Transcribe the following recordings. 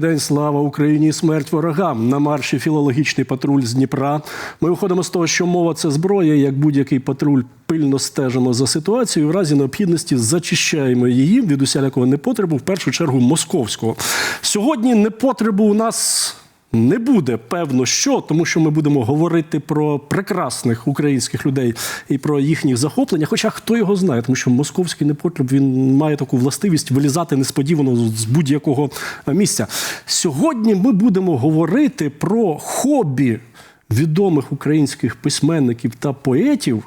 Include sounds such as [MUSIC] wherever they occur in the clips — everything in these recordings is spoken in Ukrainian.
День, слава Україні, смерть ворогам. На марші філологічний патруль з Дніпра. Ми виходимо з того, що мова це зброя. Як будь-який патруль пильно стежимо за ситуацією. В разі необхідності зачищаємо її від усілякого непотребу, в першу чергу московського. Сьогодні непотребу у нас. Не буде певно що, тому що ми будемо говорити про прекрасних українських людей і про їхні захоплення. Хоча хто його знає, тому що московський непотреб він має таку властивість вилізати несподівано з будь-якого місця. Сьогодні ми будемо говорити про хобі відомих українських письменників та поетів,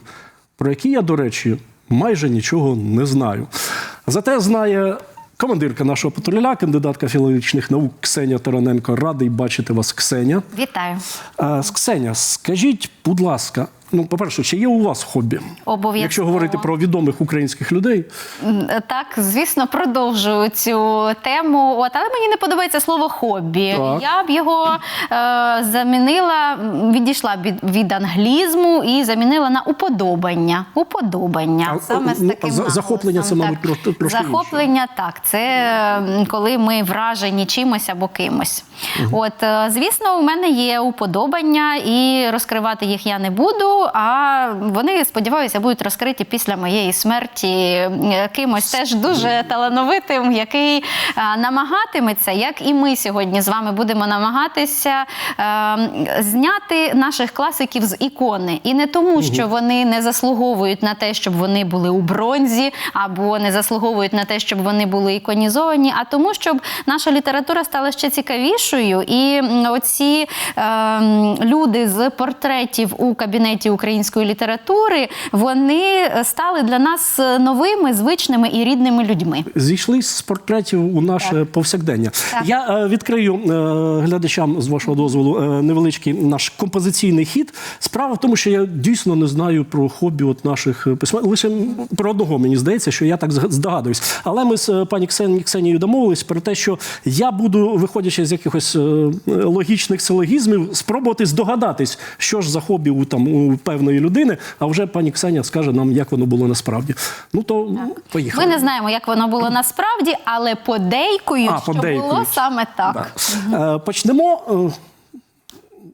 про які я, до речі, майже нічого не знаю. Зате знає командирка нашого патруля, кандидатка філологічних наук Ксенія Тараненко. Радий бачити вас, Ксеня. Вітаю. А, Ксеня, скажіть, будь ласка, ну, по-перше, чи є у вас хобі? Обов'язково. Якщо говорити про відомих українських людей, Так, звісно, продовжую цю тему. От, але мені не подобається слово хобі. Так. Я б його е, замінила, відійшла від, від англізму і замінила на уподобання. Уподобання. А, Саме з ну, таким за- захоплення це, мабуть, так. трошки захоплення. Так, це коли ми вражені чимось або кимось. От, е, звісно, у мене є уподобання, і розкривати їх я не буду. А вони, сподіваюся, будуть розкриті після моєї смерті кимось теж дуже талановитим, який намагатиметься, як і ми сьогодні з вами будемо намагатися е, зняти наших класиків з ікони. І не тому, що вони не заслуговують на те, щоб вони були у бронзі, або не заслуговують на те, щоб вони були іконізовані, а тому, щоб наша література стала ще цікавішою. І оці е, люди з портретів у кабінеті української літератури вони стали для нас новими, звичними і рідними людьми. зійшли з портретів у наше повсякдення. Так. Я е, відкрию е, глядачам з вашого дозволу е, невеличкий наш композиційний хід. Справа в тому, що я дійсно не знаю про хобі от наших письменників. Лише про одного мені здається, що я так здогадуюсь. Але ми з е, пані Ксен- Ксенією домовились про те, що я буду, виходячи з якихось е, логічних силогізмів, спробувати здогадатись, що ж за хобі у там у певної людини. А вже пані Ксеня скаже нам, як воно було насправді. Ну то поїхали. Ми не знаємо, як воно було насправді, але подейкують, А, що було саме так. Да. Е, Почнемо е,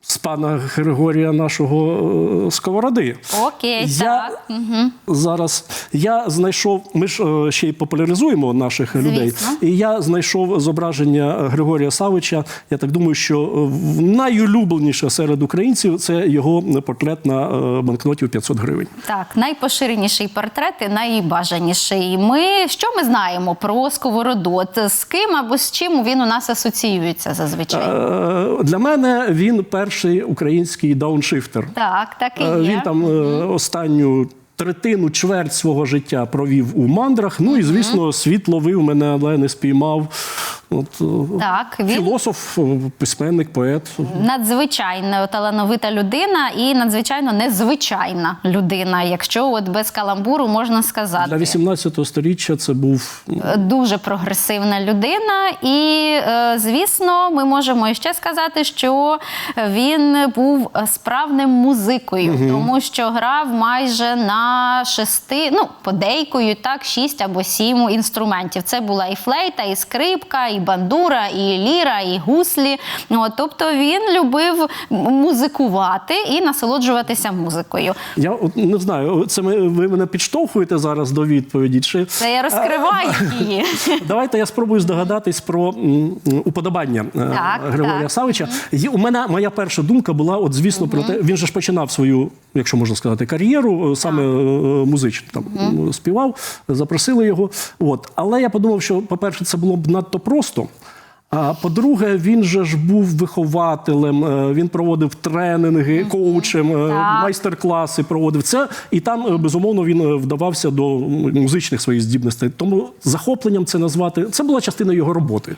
з пана Григорія нашого е, сковороди. Окей, Я так. Угу. зараз я знайшов. Ми ж е, ще й популяризуємо наших людей. І я знайшов зображення Григорія Савича. Я так думаю, що е, найулюбленіше серед українців це його портрет на банкноті у 500 гривень. Так, найпоширеніший портрет і найбажаніший. Ми що ми знаємо про сковороду? От з ким або з чим він у нас асоціюється зазвичай? Для мене він перший український дауншифтер. Так, так і Е, є. Він там е, останню третину, чверть свого життя провів у мандрах. Ну і звісно, світ ловив мене, але не спіймав. От е, Так, він філософ, е, письменник, поет. надзвичайно талановита людина і надзвичайно незвичайна людина, якщо от без каламбуру можна сказати. Для 18 століття це був дуже прогресивна людина, і е, звісно, ми можемо ще сказати, що він був справним музикою, тому що грав майже на шести, ну подейкою, так, шість або сім інструментів. Це була і флейта, і скрипка, і бандура, і ліра, і гуслі. От, тобто він любив музикувати і насолоджуватися музикою. я не знаю. Це ми ви мене підштовхуєте зараз до відповіді. Чи Це я розкриваю її. [LAUGHS] Давайте я спробую здогадатись про уподобання е, Так, Григорія так. Савича. У мене моя перша думка була, от звісно, про те, він же ж починав свою, якщо можна сказати, кар'єру, е, саме е, музичну там м, співав, запросили його. От. Але я подумав, що, по-перше, це було б надто просто. А по-друге, він же ж був вихователем, е, він проводив тренінги, коучем, майстер-класи проводив це, і там безумовно він вдавався до музичних своїх здібностей. Тому захопленням це назвати це була частина його роботи.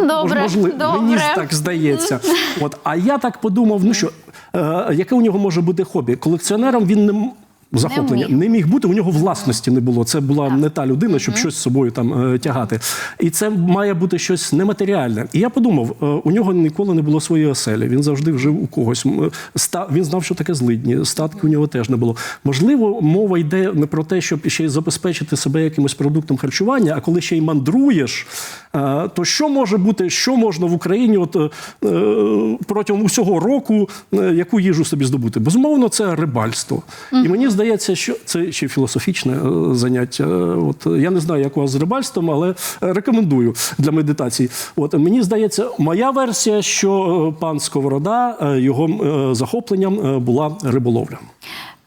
Ну, добре, Можливо, добре. мені ж так здається. От а я так подумав: ну що яке у нього може бути хобі? Колекціонером він не. Захоплення Не не міг. міг. бути. У нього власності не було. Це була не та людина, щоб щось з собою там е, тягати. І це має бути щось нематеріальне. І я подумав, е, у нього ніколи не було своєї оселі. Він завжди жив у когось. Е, Він знав, що таке злидні. Статки у нього теж не було. Можливо, мова йде не про те, щоб ще й забезпечити себе якимось продуктом харчування, а коли ще й мандруєш, то що може бути, що можна в Україні от, протягом усього року, яку їжу собі здобути? Безумовно, це рибальство. І мені здається, що це ще філософічне е, заняття. Е, От я не знаю, як у вас з рибальством, але е, рекомендую для медитації. От мені здається, моя версія, що е, пан Сковорода е, його е, захопленням е, була риболовля.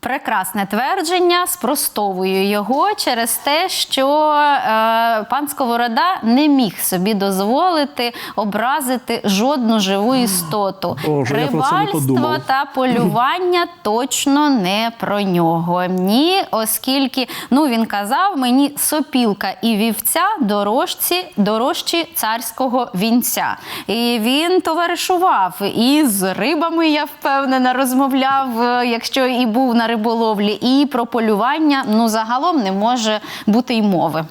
Прекрасне твердження, спростовую його через те, що е, пан Сковорода не міг собі дозволити образити жодну живу істоту. Не Рибальство та полювання точно не про нього. Ні, оскільки ну він казав мені сопілка і вівця дорожці, дорожчі царського вінця. І він товаришував і з рибами, я впевнена, розмовляв, е, якщо і був на риболовлі, і про полювання ну загалом не може бути й мови.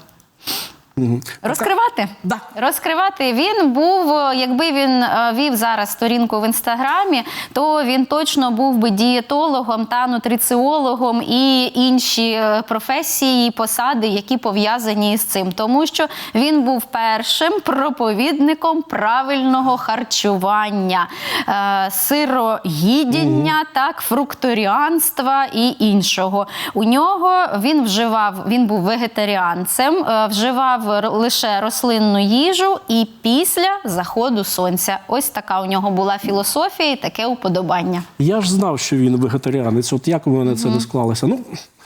Розкривати? Да. Розкривати він був, е, якби він е, вів зараз сторінку в інстаграмі, то він точно був би дієтологом та нутриціологом і інші е, професії, посади, які пов'язані з цим, тому що він був першим проповідником правильного харчування, е, сироїдіння, так, фрукторіанства і іншого. У нього він вживав, він був вегетаріанцем, вживав р- лише рослинну їжу і після заходу сонця. Ось така у нього була філософія і таке уподобання. Я ж знав, що він вегетаріанець. От як у мене це не склалося? Ну,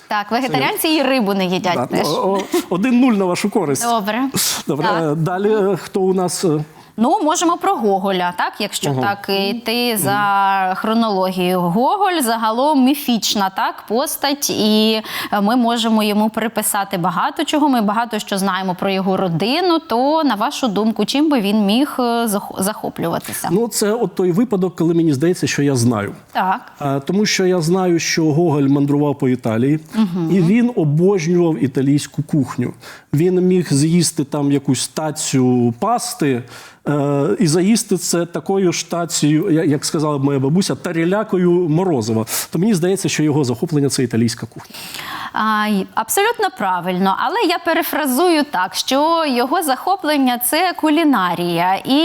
Так, вегетаріанці і рибу не їдять да, теж. о- о- один-нуль на вашу користь. Добре. Добре, е, далі е, хто у нас? Ну, можемо про Гоголя, так, якщо Ага. так йти за хронологією. Гоголь загалом міфічна так постать, і е, ми можемо йому приписати багато чого. Ми багато що знаємо про його родину. То на вашу думку, чим би він міг е, захоплюватися? Ну, це от той випадок, коли мені здається, що я знаю. Так. А, Тому що я знаю, що Гоголь мандрував по Італії, і він обожнював італійську кухню. Він міг з'їсти там якусь тацю пасти. Е, І заїсти це такою ж тацією, я- як сказала моя бабуся, тарілякою морозива. То мені здається, що його захоплення це італійська кухня. А, абсолютно правильно, але я перефразую так, що його захоплення це кулінарія, і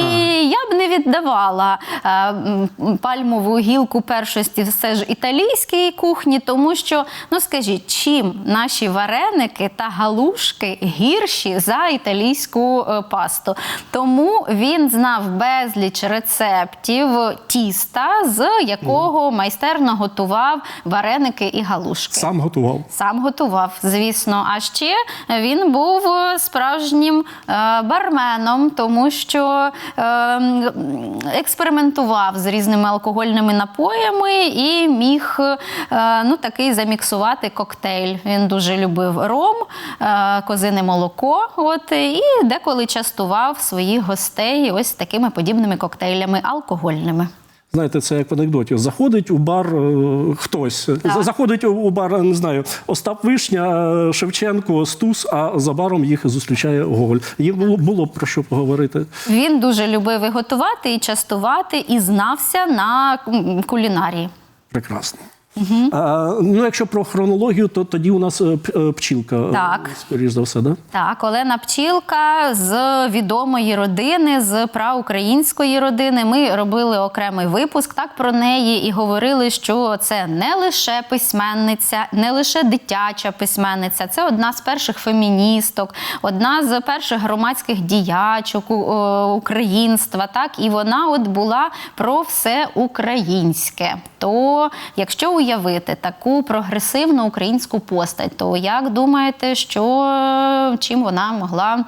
я б не віддавала е, м, пальмову гілку першості все ж італійській кухні, тому що ну скажіть, чим наші вареники та галушки гірші за італійську е, пасту? Тому він знав безліч рецептів тіста, з якого майстерно готував вареники і галушки. Сам готував. Сам готував, звісно. А ще він був справжнім е, барменом, тому що е, експериментував з різними алкогольними напоями і міг е, ну, такий заміксувати коктейль. Він дуже любив ром, козине молоко. От, і деколи частував своїх гостей ось такими подібними коктейлями алкогольними. Знаєте, це як в анекдоті. Заходить у бар е, хтось. Так. Заходить у бар, не знаю, Остап Вишня, е, Шевченко, Стус, а за баром їх зустрічає Гоголь. Їм було, було про що поговорити. Він дуже любив і готувати, і частувати, і знався на кулінарії. Прекрасно. А, ну, якщо про хронологію, то тоді у нас е, е, пчілка, Так. е, скоріш за все, да? Так, Олена Пчілка з відомої родини, з праукраїнської родини. Ми робили окремий випуск так про неї і говорили, що це не лише письменниця, не лише дитяча письменниця, це одна з перших феміністок, одна з перших громадських діячок українства. Так, і вона от була про все українське. То якщо уявити таку прогресивну українську постать, то як думаєте, що чим вона могла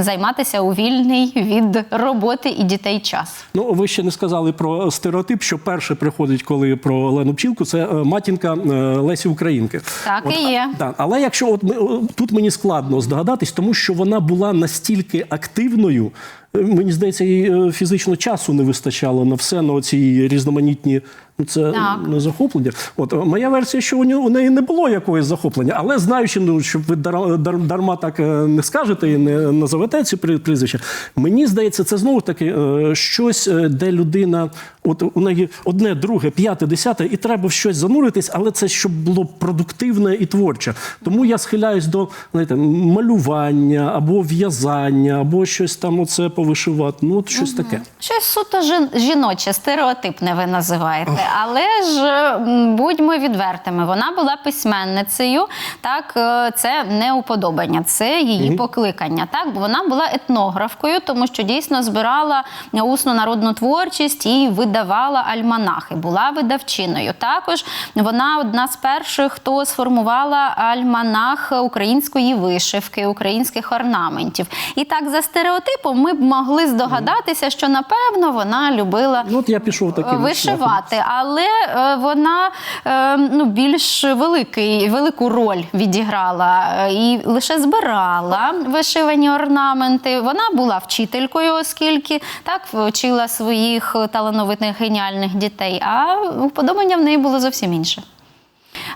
займатися у вільний від роботи і дітей час? Ну, ви ще не сказали про стереотип, що перше приходить, коли про Олену Пчілку, це е, матінка е, Лесі Українки. Так і є. Да. Але якщо от ми, тут мені складно здогадатись, тому що вона була настільки активною, е, мені здається, їй фізично часу не вистачало на все, на ці різноманітні це Так. не захоплення. От е, моя версія, що у нього у неї не було якогось захоплення, але знаючи, ну щоб ви дар- дар- дарма так е, не скажете і не назовете ці прізвища. Мені здається, це знову таки е, щось, де людина, от у неї одне, друге, п'яте, десяте, і треба в щось зануритись, але це щоб було продуктивне і творче. Тому я схиляюсь до знаєте, малювання або в'язання, або щось там оце повишивати. Ну, от щось таке. Щось суто жіноче, стереотипне ви називаєте. Але ж будьмо відвертими, вона була письменницею. Так, е, це не уподобання, це її покликання. Так, бо вона була етнографкою, тому що дійсно збирала усну народну творчість і видавала альманахи. Була видавчиною. Також вона одна з перших, хто сформувала альманах української вишивки, українських орнаментів. І так за стереотипом ми б могли здогадатися, що напевно вона любила Ну, от я пішов таким вишивати, але е, вона е, ну, більш великий, велику роль відіграла е, і лише збирала вишивані орнаменти. Вона була вчителькою, оскільки так вчила своїх талановитих геніальних дітей, а вподобання в неї було зовсім інше.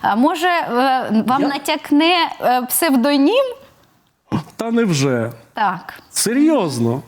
А може, е, вам Я- натякне е, псевдонім? Та невже? Так. Серйозно?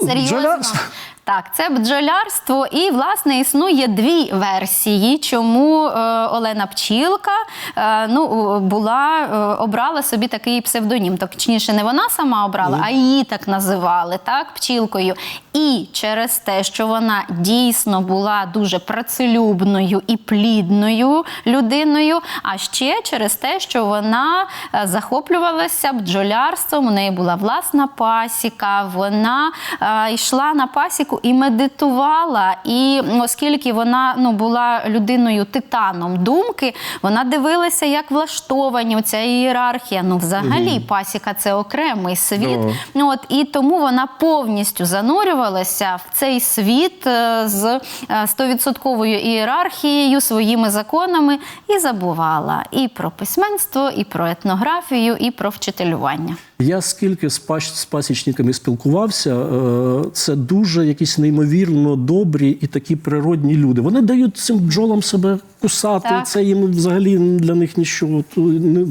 Серйозно? Бджолярство? Так, це бджолярство, і власне існує дві версії, чому е, Олена Пчілка е, ну, була, е, обрала собі такий псевдонім. Точніше, не вона сама обрала, а її так називали, так, пчілкою. І через те, що вона дійсно була дуже працелюбною і плідною людиною, а ще через те, що вона е, захоплювалася бджолярством, у неї була власна пасіка, вона е, йшла на пасіку і медитувала. І оскільки вона ну, була людиною титаном думки, вона дивилася, як влаштовані ця ієрархія. Ну, взагалі, пасіка це окремий світ. Да. От і тому вона повністю занурювалася в цей світ е, з е, стовідсотковою ієрархією, своїми законами і забувала і про письменство, і про етнографію, і про вчителювання. Я скільки з, пас, пасічниками спілкувався, е, це дуже якісь неймовірно добрі і такі природні люди. Вони дають цим бджолам себе кусати. Так. Це їм взагалі для них нічого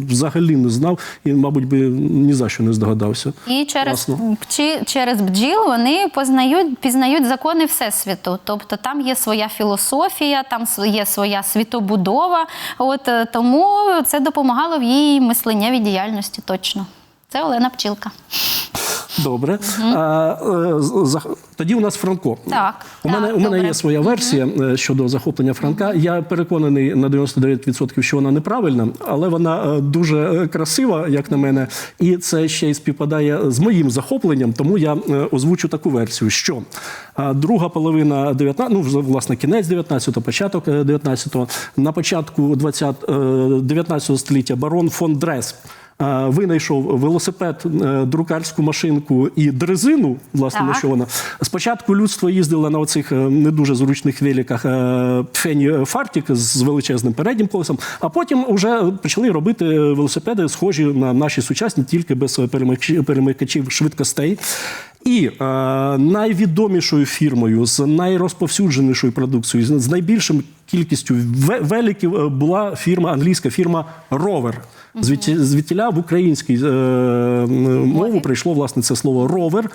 взагалі не знав і, мабуть, би ні за що не здогадався. І через пчі, через бджіл вони познають, пізнають закони всесвіту. Тобто там є своя філософія, там є своя світобудова. От е, тому це допомагало в її мисленнєвій діяльності точно. Це Олена Пчілка. Добре. А, е, за- тоді у нас Франко. Так, У так, мене, у мене добре. є своя версія е, щодо захоплення Франка. Я переконаний на 99%, що вона неправильна, але вона е, дуже е, красива, як на мене, і це ще й співпадає з моїм захопленням. Тому я е, озвучу таку версію, що е, друга половина 19, ну вже, власне кінець 19-го, початок е, 19-го, на початку 20, е, 19 століття барон фон Дрес. Е, Винайшов велосипед, е, друкарську машинку і дрезину, власне, на що вона. Спочатку людство їздило на оцих е, не дуже зручних великах е, Пфені Фартік з величезним переднім колесом, а потім вже почали робити велосипеди, схожі на наші сучасні, тільки без перемикачів, швидкостей. І е, найвідомішою фірмою з найрозповсюдженішою продукцією, з- найбільшим кількістю великів е, була фірма, англійська фірма Ровер. Звідті- Звідтіля в українській е, мову прийшло власне це слово ровер.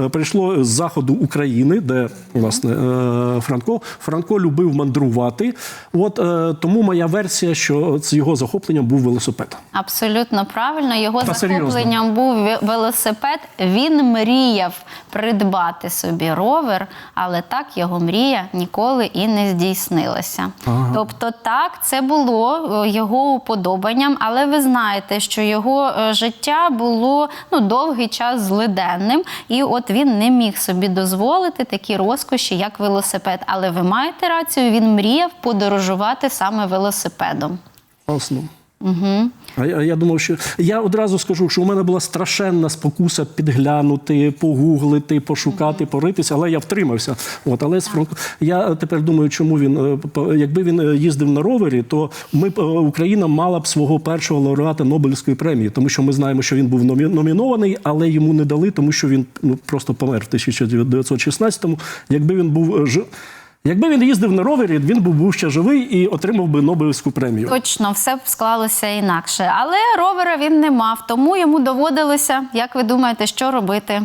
Е, Прийшло з заходу України, де власне е, Франко. Франко любив мандрувати. От е, тому моя версія, що з його захопленням був велосипед. Абсолютно правильно. Його Та серйозно? захопленням був велосипед. Він мріяв придбати собі ровер, але так його мрія ніколи і не здійснилася. Тобто, так, це було його уподобанням, але ви знаєте, що його життя було ну, довгий час злиденним, і от він не міг собі дозволити такі розкоші, як велосипед. Але ви маєте рацію, він мріяв подорожувати саме велосипедом. Власно. Угу. А я, я думав, що я одразу скажу, що у мене була страшенна спокуса підглянути, погуглити, пошукати, поритися, але я втримався. От, але з Франко, я тепер думаю, чому він е, якби він е, їздив на ровері, то ми е, Україна мала б свого першого лауреата Нобелівської премії, тому що ми знаємо, що він був номі- номінований, але йому не дали, тому що він ну, просто помер в 1916-му. Якби він був ж- Якби він їздив на ровері, він був, був ще живий і отримав би Нобелівську премію. Точно, все б склалося інакше. Але ровера він не мав, тому йому доводилося, як ви думаєте, що робити?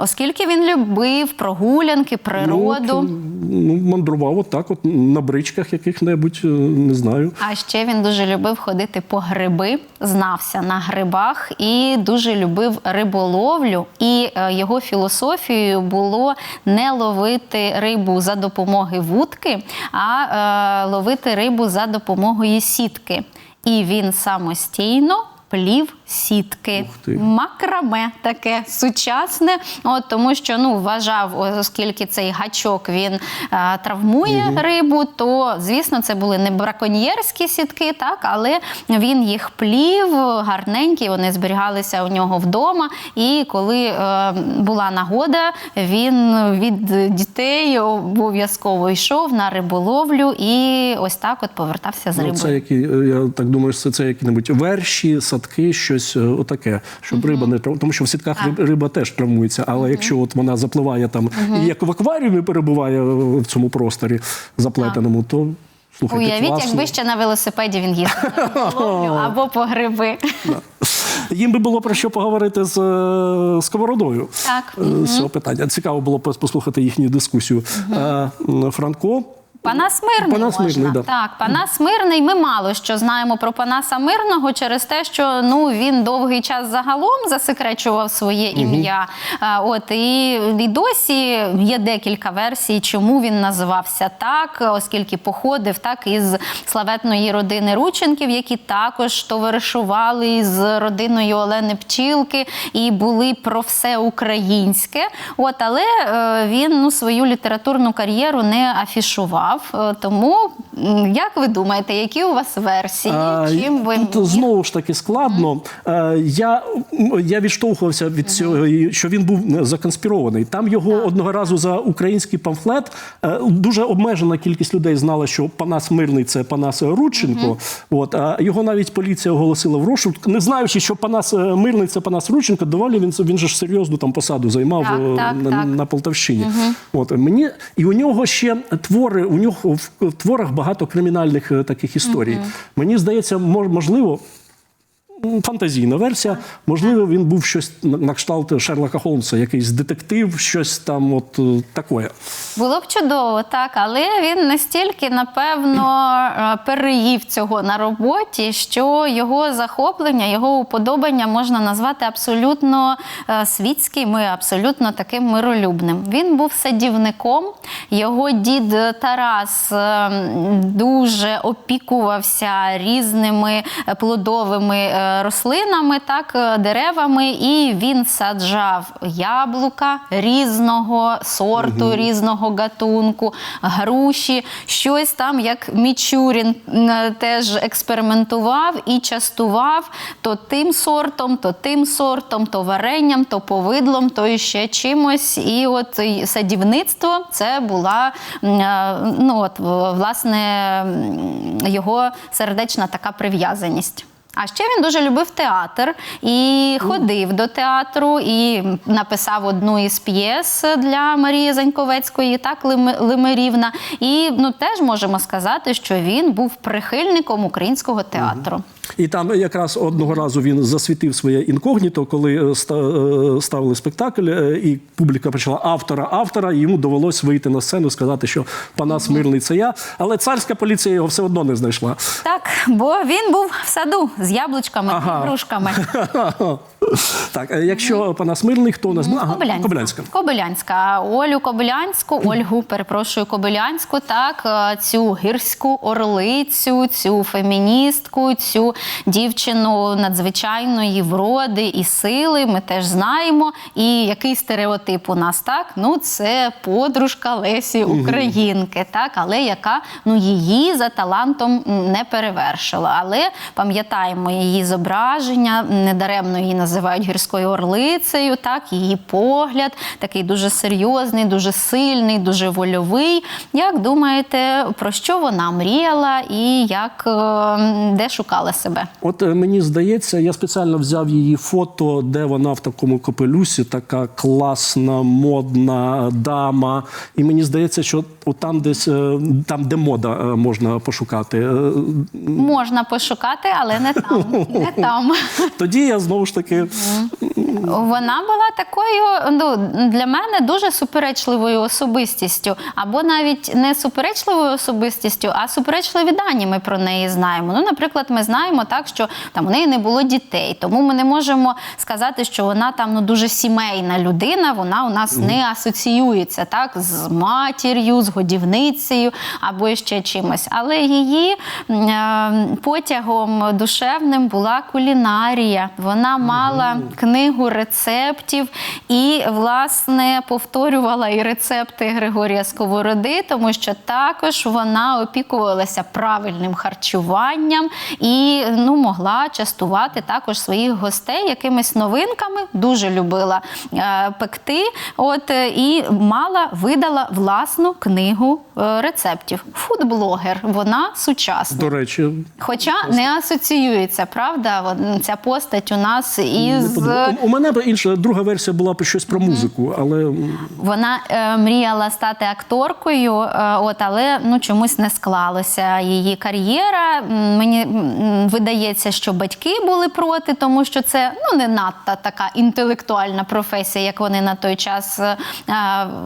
Оскільки він любив прогулянки, природу. Ну, от, ну, мандрував отак, от на бричках яких-небудь, е, не знаю. А ще він дуже любив ходити по гриби, знався на грибах і дуже любив риболовлю. І е, його філософією було не ловити рибу за допомогою вудки, а е, ловити рибу за допомогою сітки. І він самостійно. Плів сітки, макраме таке сучасне. От тому, що ну вважав, оскільки цей гачок він е, травмує рибу, то звісно це були не браконьєрські сітки, так але він їх плів гарненькі. Вони зберігалися у нього вдома. І коли е, була нагода, він від дітей обов'язково йшов на риболовлю і ось так от повертався з Ну, це які, я так думаю, що це які-небудь верші, садки, щось е, отаке, щоб риба не трав... Тому що в сітках риб- риба теж травмується. Але якщо от вона запливає там і як в акваріумі перебуває в цьому просторі заплетеному, то слухайте, Уявіть, класно. якби ще на велосипеді він їздив [LAUGHS] або по гриби. Їм би було про що поговорити з е, сковородою. Так. Е, З цього питання. Цікаво було послухати їхню дискусію. Е, Франко. Панас Мирний Панас можна. Мирний, да. Так, Панас Мирний. Ми мало що знаємо про Панаса Мирного через те, що ну він довгий час загалом засекречував своє ім'я. А, От і, і досі є декілька версій, чому він називався так, оскільки походив так із славетної родини Рученків, які також товаришували з родиною Олени Пчілки і були про все українське. От, але е, він ну, свою літературну кар'єру не афішував. Е, Тому як ви думаєте, які у вас версії? Чим ви Тут знову ж таки складно. Е, Я, я відштовхувався від цього, що він був законспірований. Там його одного разу за український памфлет е, дуже обмежена кількість людей знала, що Панас Мирний це Панас Рудченко. От, а його навіть поліція оголосила в розшук, не знаючи, що Панас е, Мирний це Панас Рудченко, доволі він, він же ж серйозну там посаду займав Так, е, так, на, так. на Полтавщині. От мені і у нього ще твори. У нього в, творах багато кримінальних е, таких історій. Мені здається, мож- можливо. Фантазійна версія. Можливо, він був щось на, кшталт Шерлока Холмса, якийсь детектив, щось там, от е, таке. Було б чудово, так, але він настільки, напевно, е, переїв цього на роботі, що його захоплення, його уподобання можна назвати абсолютно е, світським і абсолютно таким миролюбним. Він був садівником. Його дід Тарас дуже опікувався різними плодовими рослинами, так, е, деревами, і він саджав яблука різного сорту, різного гатунку, груші, щось там, як Мічурін теж експериментував і частував то тим сортом, то тим сортом, то варенням, то повидлом, то іще чимось. І от садівництво це була е, ну, от, власне його сердечна така прив'язаність. А ще він дуже любив театр і ходив до театру, і написав одну із п'єс для Марії Заньковецької, так Лими- Лимирівна. І ну теж можемо сказати, що він був прихильником українського театру. І там якраз одного разу він засвітив своє інкогніто, коли е, е, ставили спектакль, е, і публіка почала автора, автора, і йому довелось вийти на сцену сказати, що Панас Мирний це я. Але царська поліція його все одно не знайшла. Так, бо він був в саду з яблучками Ага. і грушками. [LAUGHS] Так, е, якщо Панас Мирний, хто у нас був? Кобилянська. Кобилянська. Кобилянська. Олю Кобилянську, Ольгу, перепрошую, Кобилянську, так, е, цю гірську орлицю, цю феміністку, цю дівчину надзвичайної вроди і сили. Ми теж знаємо. І який стереотип у нас, так? Ну, це подружка Лесі Українки, так, але яка ну, її за талантом не перевершила. Але пам'ятаємо її зображення, недаремно її називають називають гірською орлицею. Так, її погляд такий дуже серйозний, дуже сильний, дуже вольовий. Як думаєте, про що вона мріяла і як е, де шукала себе? От е, мені здається, я спеціально взяв її фото, де вона в такому капелюсі, така класна, модна дама. І мені здається, що там десь е, там, де мода можна пошукати. Можна пошукати, але не там. Не [LAUGHS] там. Тоді я знову ж таки Вона була такою ну, для мене дуже суперечливою особистістю, або навіть не суперечливою особистістю, а суперечливі дані ми про неї знаємо. Ну, наприклад, ми знаємо так, що там у неї не було дітей, тому ми не можемо сказати, що вона там ну дуже сімейна людина. Вона у нас не асоціюється так з матір'ю, з годівницею або ще чимось. Але її е, потягом душевним була кулінарія. Вона мала книгу рецептів і, власне, повторювала і рецепти Григорія Сковороди, тому що також вона опікувалася правильним харчуванням і ну, могла частувати також своїх гостей якимись новинками. Дуже любила е, пекти. От е, і мала видала власну книгу е, рецептів. Фудблогер, вона сучасна. до речі, Хоча не асоціюється, правда, ця постать у нас не із подумав. У мене інша друга версія була б щось про музику, але вона е, мріяла стати акторкою, е, от але ну чомусь не склалося її кар'єра. Мені видається, що батьки були проти, тому що це ну не надто така інтелектуальна професія, як вони на той час е,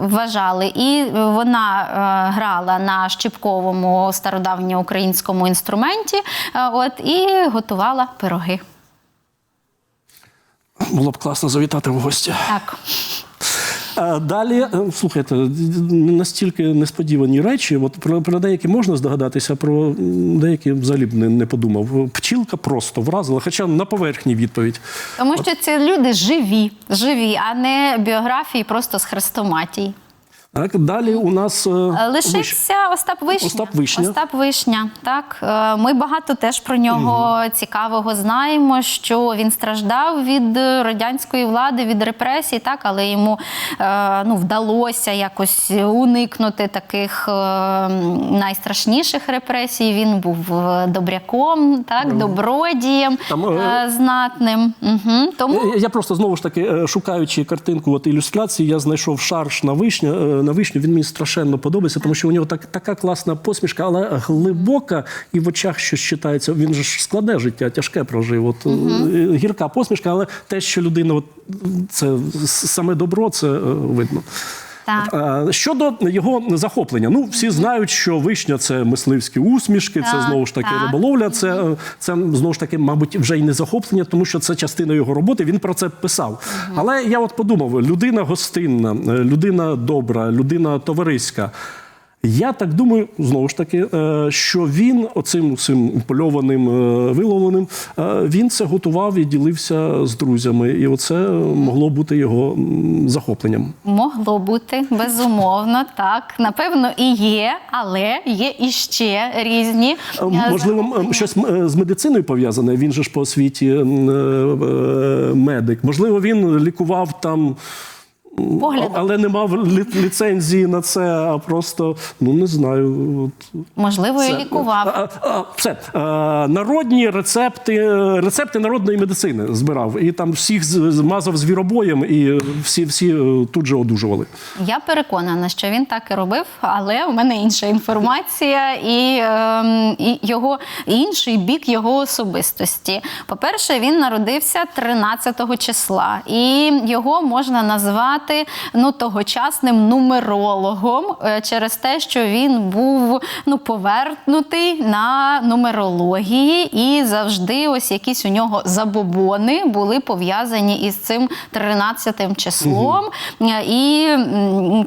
вважали. І вона е, грала на щіпковому стародавньоукраїнському інструменті, е, от і готувала пироги. Було б класно завітати в гості. Так. Далі, е, слухайте, настільки несподівані речі. От про, про деякі можна здогадатися, про деякі взагалі б не, не подумав. Пчілка просто вразила, хоча на поверхні відповідь. Тому що ці люди живі, живі, а не біографії просто з хрестоматій. Так, далі у нас е, Лишився Остап Вишня. Остап Вишня. Остап Вишня. Так, Е, ми багато теж про нього цікавого знаємо, що він страждав від радянської влади, від репресій, так, але йому е, ну, вдалося якось уникнути таких е, найстрашніших репресій. Він був е, добряком, так, добродієм Там, е, е, знатним. Угу. Тому Я- просто знову ж таки, е, шукаючи картинку от ілюстрації, я знайшов шарш на вишня е, на вишню. Він мені страшенно подобається, тому що у нього так, така класна посмішка, але глибока і в очах щось читається. Він же ж складне життя, тяжке прожив. От угу. гірка посмішка, але те, що людина, от це саме добро, це е, видно. Так. Щодо його захоплення, ну всі знають, що вишня це мисливські усмішки, це знову ж таки так. риболовля. Це, це знову ж таки, мабуть, вже й не захоплення, тому що це частина його роботи. Він про це писав. Але я от подумав: людина гостинна, е, людина добра, людина товариська. Я так думаю, знову ж таки, е, що він оцим цим польованим, е, виловленим, е, він це готував і ділився з друзями. І оце могло бути його захопленням. Могло бути безумовно, так напевно і є, але є іще різні Можливо, щось з медициною пов'язане. Він же ж по освіті медик. Можливо, він лікував там. Поглядом. Але не мав лі- ліцензії на це, а просто ну не знаю. От, можливо, і це. лікував. А, а, все. Е, народні рецепти, рецепти народної медицини збирав. І там всіх змазав звіробоєм, і всі, всі е, тут же одужували. Я переконана, що він так і робив, але у мене інша інформація і, ем, і його інший бік його особистості. По-перше, він народився 13 числа, і його можна назвати ну тогочасним нумерологом е, через те, що він був ну повернутий на нумерології, і завжди ось якісь у нього забобони були пов'язані із цим 13 числом. Е, І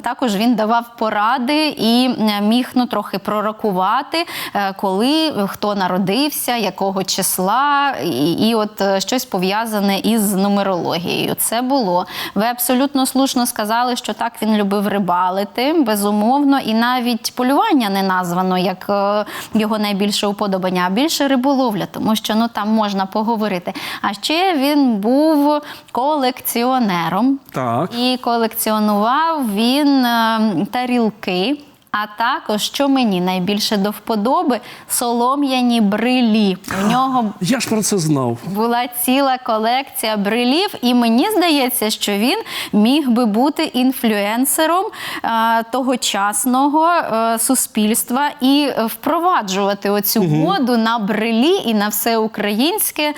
також він давав поради і міг ну трохи пророкувати, е, коли хто народився, якого числа, і, і от е, щось пов'язане із нумерологією. Це було. Ви абсолютно слушно слушно сказали, що так він любив рибалити, безумовно, і навіть полювання не названо як е, його найбільше уподобання, а більше риболовля, тому що ну там можна поговорити. А ще він був колекціонером. Так. І колекціонував він е, тарілки. А також, що мені найбільше до вподоби, солом'яні брилі. У нього [GASPS] Я ж про це знав. була ціла колекція брилів, і мені здається, що він міг би бути інфлюенсером е, тогочасного е, суспільства і впроваджувати оцю моду на брилі і на все українське е,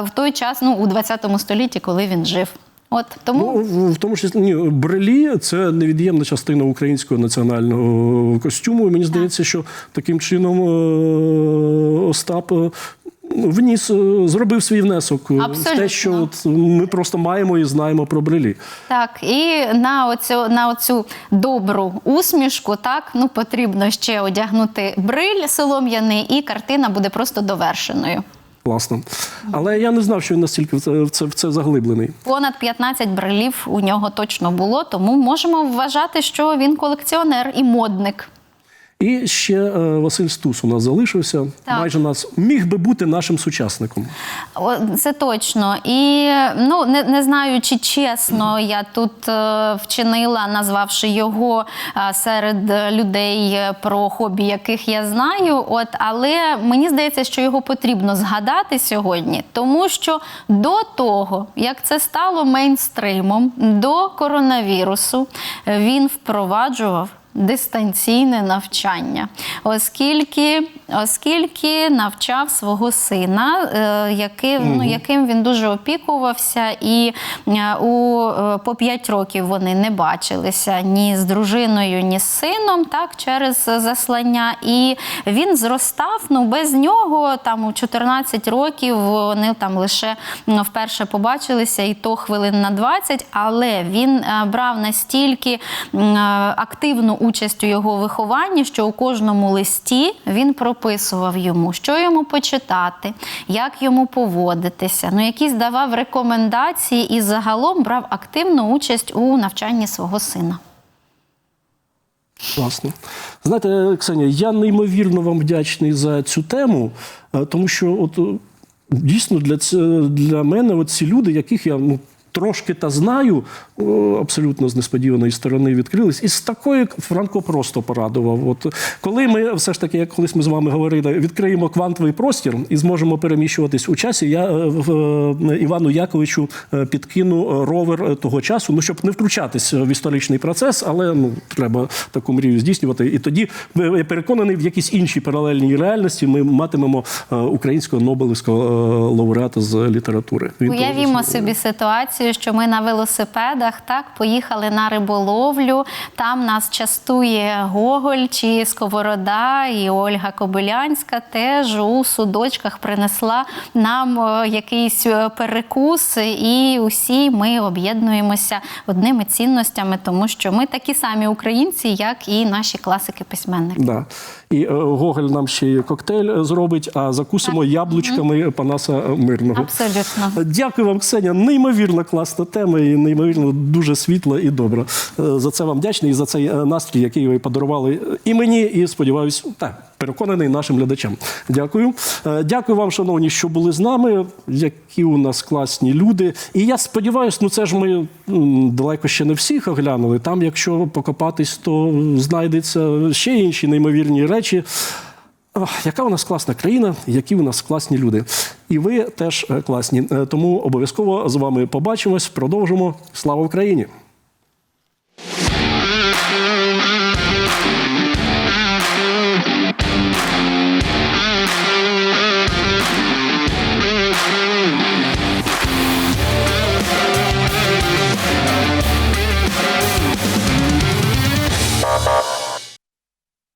в той час, ну у 20 столітті, коли він жив. От тому Ну, в- в тому числі ні, брелі це невід'ємна частина українського національного костюму. І мені здається, що таким чином е, Остап. е, Вніс, е, зробив свій внесок е, в те, що от ми просто маємо і знаємо про брелі. Так, і на оцю, на оцю добру усмішку, так, ну потрібно ще одягнути бриль солом'яний, і картина буде просто довершеною. Класно. Але я не знав, що він настільки в це, в це, в це заглиблений. Понад 15 брелів у нього точно було, тому можемо вважати, що він колекціонер і модник. І ще е, Василь Стус у нас залишився. Так. Майже нас міг би бути нашим сучасником. О, Це точно. І ну не, не знаю, чи чесно я тут е, вчинила, назвавши його е, серед людей е, про хобі, яких я знаю. От, але мені здається, що його потрібно згадати сьогодні, тому що до того, як це стало мейнстримом, до коронавірусу, він впроваджував дистанційне навчання, оскільки, оскільки навчав свого сина, е, яким, ну, яким він дуже опікувався, і е, у, е, по 5 років вони не бачилися ні з дружиною, ні з сином, так, через заслання. І він зростав ну, без нього там у 14 років вони там лише вперше побачилися, і то хвилин на 20, але він брав настільки активну участь у його вихованні, що у кожному листі він прописував йому, що йому почитати, як йому поводитися, ну якісь давав рекомендації і загалом брав активну участь у навчанні свого сина. Класно. Знаєте, Ксенія, я неймовірно вам вдячний за цю тему, е, тому що от е, дійсно для, для мене от ці люди, яких я ну, трошки та знаю, абсолютно з несподіваної сторони відкрились. І з такої Франко просто порадував. От коли ми все ж таки, як колись ми з вами говорили, відкриємо квантовий простір і зможемо переміщуватись у часі, я е, в, е, Івану Яковичу е, підкину ровер того часу, ну щоб не втручатись в історичний процес, але ну треба таку мрію здійснювати. І тоді я переконаний, в якійсь іншій паралельній реальності ми матимемо українського Нобелівського лауреата з літератури. Він Уявімо собі ситуацію, що ми на велосипедах так поїхали на риболовлю. Там нас частує Гоголь чи Сковорода, і Ольга Кобилянська теж у судочках принесла нам е, якийсь е, перекус, і усі ми об'єднуємося одними цінностями, тому що ми такі самі українці, як і наші класики-письменники. Да. І е, Гоголь нам ще й коктейль зробить, а закусимо яблучками Панаса Мирного. Абсолютно. Дякую вам, Ксеня. Неймовірно класна тема і неймовірно дуже світла і добра. Е, За це вам вдячний і за цей е, настрій, який ви подарували і мені, і сподіваюсь, так, переконаний нашим глядачам. Дякую. Е, Дякую вам, шановні, що були з нами. Які у нас класні люди. І я сподіваюся, ну це ж ми далеко ще не всіх оглянули. Там, якщо покопатись, то знайдеться ще інші неймовірні речі. Яка у нас класна країна, які у нас класні люди. І ви теж е, класні. Е, Тому обов'язково з вами побачимось, продовжимо. Слава Україні!